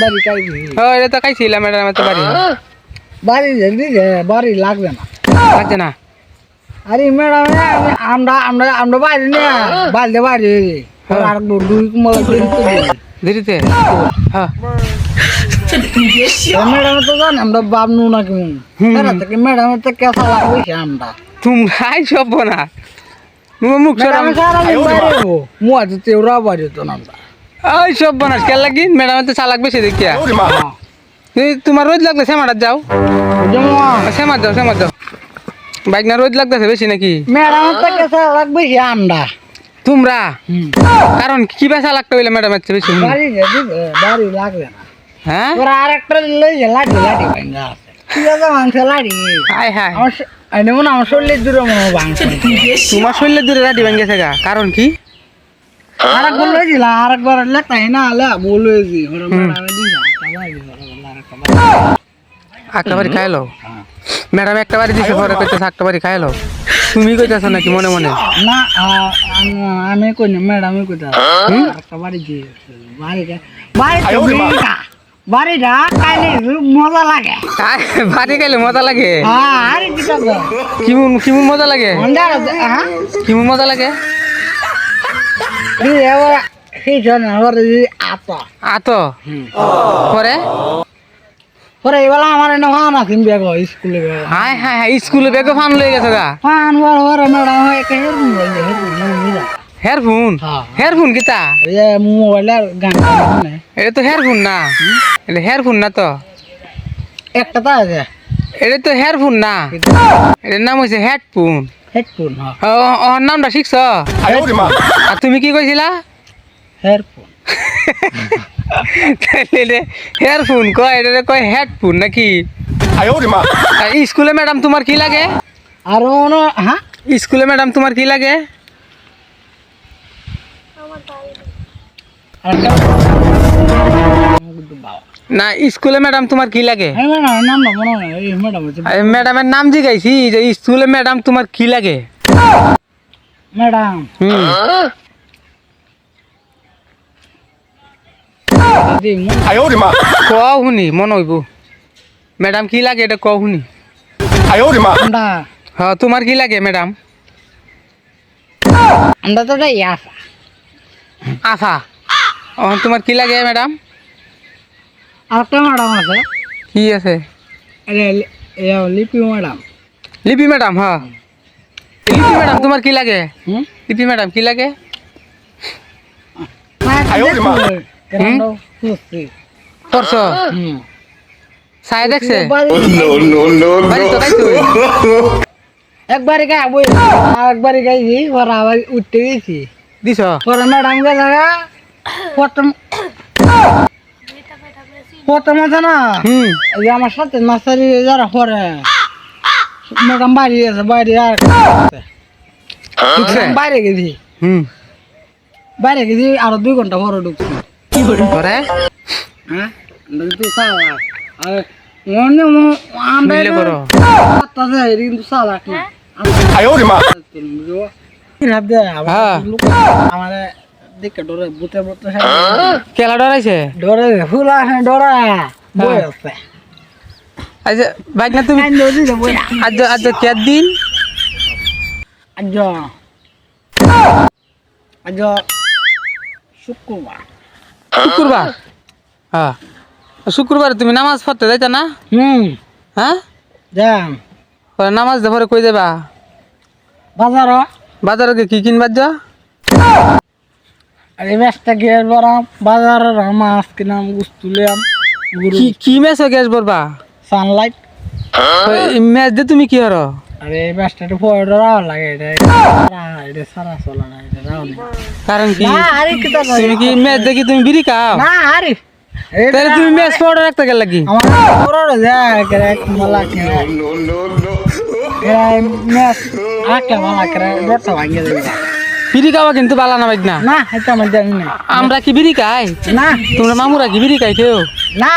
বাড়ি কাইছি ও এটা তো খাইছিলাম ম্যাডাম তো বাড়ি বাড়ি জলদি বাড়ি লাগবে না। লাগছে না? আরে ম্যাডাম আমরা আমরা আমরা বাড়ি না বাড়ি বাড়ি আর দুই কুমলা দেরিতে হ্যাঁ। ম্যাডাম তো জানি আমরা বাবনু না কেমন তারা থেকে ম্যাডামের তো কেসা লাগবে আমরা। তোমরাই সব না মুখ সরাম ম্যাডাম মুয়া তো তেওরা বাড়ি তো না আমরা। ওই সব বানাস। কে? লাগি ম্যাডাম তো চালাক বেশি দেখিয়া। তুমি তোমার রোজ লাগলে সেমাটার যাও। সেমার যাও সেমার যাও বাইক না রোজ লাগতেছে বেশি নাকি? কেসা লাগবে আমরা। তোমরা? কারণ কি বেসা লাগতে হইলে ম্যাডামের চেয়ে বেশি বাড়ি বাড়ি লাগবে না। হ্যাঁ? তোরা আর একটা লই যে লাঠি লাঠি ভাঙ্গা আছে। ঠিক আছে মাংস লাঠি? হাই হাই আমার আমার শরীরের দূরে মনে হয় তোমার শরীরে দূরে রাডি ভেঙে গা। কারণ কি? আর একবার লই দিলাম আর একবার লেখাই না আলে বল লইছি ওরা ম্যাডামে দিলাম। সবাই দিল একটা বাড়ি ম্যাডাম একটা বাড়ি দিছে পরে কইতেছে একটা বাড়ি খাইলো? তুমি কইতেছো নাকি মনে মনে? না আমি কই না ম্যাডামই কই দাও একটা বাড়ি খাইলে মজা লাগে। বাড়ি খাইলে মজা লাগে? হ্যাঁ আরে কি তো কিমন কিমন মজা লাগে? হ্যাঁ? কিমন মজা লাগে? আতা। পরে? পরে এবেলা আমার এনে ফান আছেন বেগ স্কুলে বেগ হাই হাই হাই স্কুলে বেগে ফান লয়ে গেছে গা। ফান হওয়ার হওয়ার ম্যাডাম একটা হেরফোন হেরফোন মিলা হেয়ারফোন হ্যাঁ। কিতা? মোবাইলের গান এটা তো হেয়ারফোন না। এটা হেয়ারফোন না তো। একটা তো আছে। এটা তো হেয়ারফোন না। এটার নাম হয়েছে হেডফোন। হেডফোন হ্যাঁ ওর নামটা শিখছ আর তুমি কি কইছিলা হেডফোন হেয়ারফোন কয় এটা কয় হেডফোন নাকি? আর স্কুলে ম্যাডাম তোমার কি লাগে? আর অন্য হ্যাঁ স্কুলে ম্যাডাম তোমার কি লাগে? আরেকটা বাবা না স্কুলে ম্যাডাম তোমার কি লাগে? হ্যাঁ ম্যাডাম নামটা মনে হয় এই ম্যাডাম হচ্ছে আরে ম্যাডামের নাম জিগাইছি যে স্কুলে ম্যাডাম তোমার কি লাগে? ম্যাডাম। হুম। দিদি মনে ক শুনি মন হইব। ম্যাডাম কি লাগে এটা ক শুনি। আমরা হ তোমার কি লাগে ম্যাডাম? আমরা তো যাই আসা আফা। ও তোমার কি লাগে ম্যাডাম? আরেকটা ম্যাডাম আছে কি আছে আরে এ লিপি ম্যাডাম লিপি ম্যাডাম হ্যাঁ লিপি ম্যাডাম তোমার কি লাগে? হুম লিপি ম্যাডাম কি লাগে? কেন সুস্থি করছ হুম সাই দেখছে বাড়ি- বাড়ি তো খাইছো একবারে গায়ে বই একবারে গাইছি পরে আবার উঠতে গেছি দিছ পরে ম্যাডাম কে জায়গা প্রথম প্রথম আছে না? হুম। এই আমার সাথে নার্সারি যারা পরে ম্যাডাম বাইরে গেছে বাইরে আর বাইরে গেছি। হুম। বাইরে গেছি আরও দুই ঘণ্টা পরে ঢুকছি। করে হ্যাঁ? কিন্তু সালা আর মনে আমরা মিলে করো। আছে কিন্তু সালা না হ্যাঁ। আমার দেখে ডরে বুতে বুতে কেলা ডরাইছে? ডরে ফুল ডরা। বই আছে। আচ্ছা বাইক না তুমি আজ আজ কে দিন? আজ আজ শুক্রবার। শুক্রবার? হ্যাঁ। শুক্রবার তুমি নামাজ পড়তে যাইতা না? হুম। হ্যাঁ? যাম। পরে নামাজ দিয়ে পরে কই দেবা বাজার বাজারে কি কিনবার যা? আর ম্যাচটা গিয়ে বরাম বাজারের মাছ কিনাম গুস্তুলিয়াম গুরু কি কি ম্যাচ গ্যাস বলবা? সানলাইট ম্যাচ দিয়ে তুমি কি হরো আরে এই ম্যাচটা লাগে এটা এটা সারা চলে না এটা রাও কারণ কি? আরে কি তুমি কি ম্যাচ দেখি তুমি বিড়ি খাও? না আরে তাহলে তুমি ম্যাচ পড়ে রাখতে গেল কি? আমার বড় যায় মালা ম্যাচ আকে মালা করে ডরটা ভাঙিয়ে দেবে। বিড়ি খাওয়া কিন্তু বালা না বাইক না না এটা আমার জানি না। আমরা কি বিড়ি খাই? না। তোমরা মামুরা কি বিড়ি খাই কেউ না